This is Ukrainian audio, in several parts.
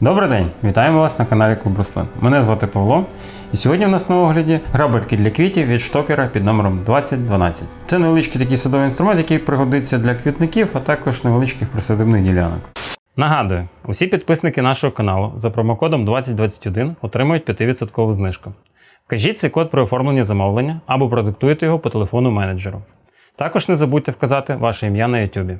Добрий день! Вітаємо вас на каналі Клуб Рослин. Мене звати Павло, і сьогодні в нас на огляді грабельки для квітів від штокера під номером 2012. Це невеличкий такий садовий інструмент, який пригодиться для квітників, а також невеличких присадибних ділянок. Нагадую, усі підписники нашого каналу за промокодом 2021 отримують 5% знижку. Вкажіть цей код при оформленні замовлення або продиктуйте його по телефону менеджеру. Також не забудьте вказати ваше ім'я на YouTube.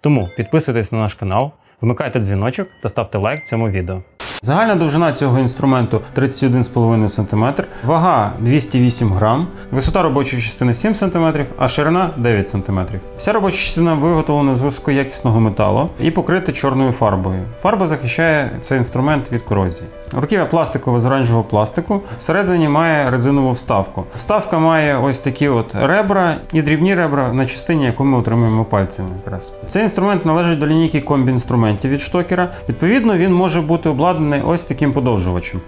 Тому підписуйтесь на наш канал, вмикайте дзвіночок та ставте лайк цьому відео. Загальна довжина цього інструменту 31,5 см, вага 208 грам, висота робочої частини 7 см, а ширина 9 см. Вся робоча частина виготовлена з високоякісного металу і покрита чорною фарбою. Фарба захищає цей інструмент від корозії. Руків'я пластикове з оранжевого пластику, всередині має резинову вставку. Вставка має ось такі от ребра і дрібні ребра на частині, яку ми отримуємо пальцями. Якраз цей інструмент належить до лінійки комбі-інструментів від штокера. Відповідно, він може бути обладнаний ось таким подовжувачем.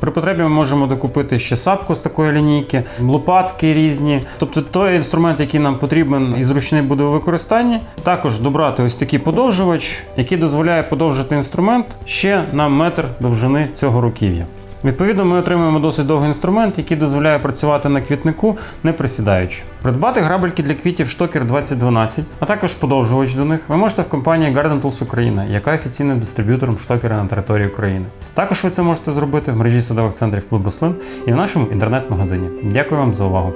При потребі ми можемо докупити ще сапку з такої лінійки, лопатки різні. Тобто той інструмент, який нам потрібен і зручний буде у використанні. Також добрати ось такий подовжувач, який дозволяє подовжити інструмент ще на метр довжини цього руків'я. Відповідно, ми отримуємо досить довгий інструмент, який дозволяє працювати на квітнику, не присідаючи. Придбати грабельки для квітів Штокер 2012, а також подовжувач до них, ви можете в компанії Garden Tools Україна, яка офіційним дистриб'ютором штокера на території України. Також ви це можете зробити в мережі садових центрів Клуб Рослин і в нашому інтернет-магазині. Дякую вам за увагу.